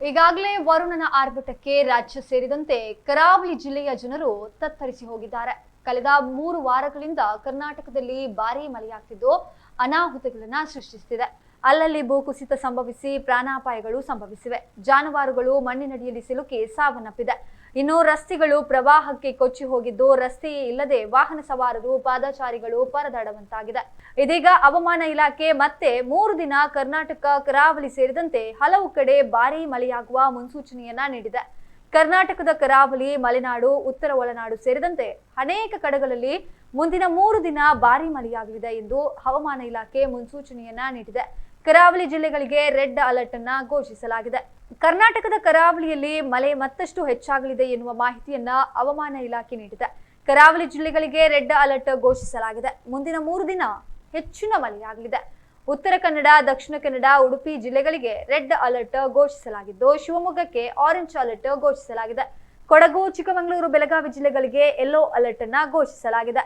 ಈಗಾಗಲೇ ವರುಣನ ಆರ್ಭಟಕ್ಕೆ ರಾಜ್ಯ ಸೇರಿದಂತೆ ಕರಾವಳಿ ಜಿಲ್ಲೆಯ ಜನರು ತತ್ತರಿಸಿ ಹೋಗಿದ್ದಾರೆ. ಕಳೆದ ಮೂರು ವಾರಗಳಿಂದ ಕರ್ನಾಟಕದಲ್ಲಿ ಭಾರೀ ಮಳೆಯಾಗ್ತಿದ್ದು ಅನಾಹುತಗಳನ್ನ ಸೃಷ್ಟಿಸುತ್ತಿದೆ ಅಲ್ಲಲ್ಲಿ ಭೂಕುಸಿತ ಸಂಭವಿಸಿ ಪ್ರಾಣಾಪಾಯಗಳು ಸಂಭವಿಸಿವೆ. ಜಾನುವಾರುಗಳು ಮಣ್ಣಿನಡಿಯಲ್ಲಿ ಸಿಲುಕಿ ಸಾವನ್ನಪ್ಪಿದೆ. ಇನ್ನು ರಸ್ತೆಗಳು ಪ್ರವಾಹಕ್ಕೆ ಕೊಚ್ಚಿ ಹೋಗಿದ್ದು, ರಸ್ತೆಯೇ ಇಲ್ಲದೆ ವಾಹನ ಸವಾರರು, ಪಾದಚಾರಿಗಳು ಪರದಾಡುವಂತಾಗಿದೆ. ಇದೀಗ ಹವಾಮಾನ ಇಲಾಖೆ ಮತ್ತೆ ಮೂರು ದಿನ ಕರ್ನಾಟಕ ಕರಾವಳಿ ಸೇರಿದಂತೆ ಹಲವು ಕಡೆ ಭಾರೀ ಮಳೆಯಾಗುವ ಮುನ್ಸೂಚನೆಯನ್ನ ನೀಡಿದೆ. ಕರ್ನಾಟಕದ ಕರಾವಳಿ, ಮಲೆನಾಡು, ಉತ್ತರ ಒಳನಾಡು ಸೇರಿದಂತೆ ಅನೇಕ ಕಡೆಗಳಲ್ಲಿ ಮುಂದಿನ ಮೂರು ದಿನ ಭಾರೀ ಮಳೆಯಾಗಲಿದೆ ಎಂದು ಹವಾಮಾನ ಇಲಾಖೆ ಮುನ್ಸೂಚನೆಯನ್ನ ನೀಡಿದೆ. ಕರಾವಳಿ ಜಿಲ್ಲೆಗಳಿಗೆ ರೆಡ್ ಅಲರ್ಟ್ ಅನ್ನ ಘೋಷಿಸಲಾಗಿದೆ. ಕರ್ನಾಟಕದ ಕರಾವಳಿಯಲ್ಲಿ ಮಳೆ ಮತ್ತಷ್ಟು ಹೆಚ್ಚಾಗಲಿದೆ ಎನ್ನುವ ಮಾಹಿತಿಯನ್ನ ಹವಾಮಾನ ಇಲಾಖೆ ನೀಡಿದೆ. ಕರಾವಳಿ ಜಿಲ್ಲೆಗಳಿಗೆ ರೆಡ್ ಅಲರ್ಟ್ ಘೋಷಿಸಲಾಗಿದೆ. ಮುಂದಿನ ಮೂರು ದಿನ ಹೆಚ್ಚಿನ ಮಳೆಯಾಗಲಿದೆ. ಉತ್ತರ ಕನ್ನಡ, ದಕ್ಷಿಣ ಕನ್ನಡ, ಉಡುಪಿ ಜಿಲ್ಲೆಗಳಿಗೆ ರೆಡ್ ಅಲರ್ಟ್ ಘೋಷಿಸಲಾಗಿದ್ದು, ಶಿವಮೊಗ್ಗಕ್ಕೆ ಆರೆಂಜ್ ಅಲರ್ಟ್ ಘೋಷಿಸಲಾಗಿದೆ. ಕೊಡಗು, ಚಿಕ್ಕಮಗಳೂರು, ಬೆಳಗಾವಿ ಜಿಲ್ಲೆಗಳಿಗೆ ಯೆಲ್ಲೋ ಅಲರ್ಟ್ ಅನ್ನ ಘೋಷಿಸಲಾಗಿದೆ.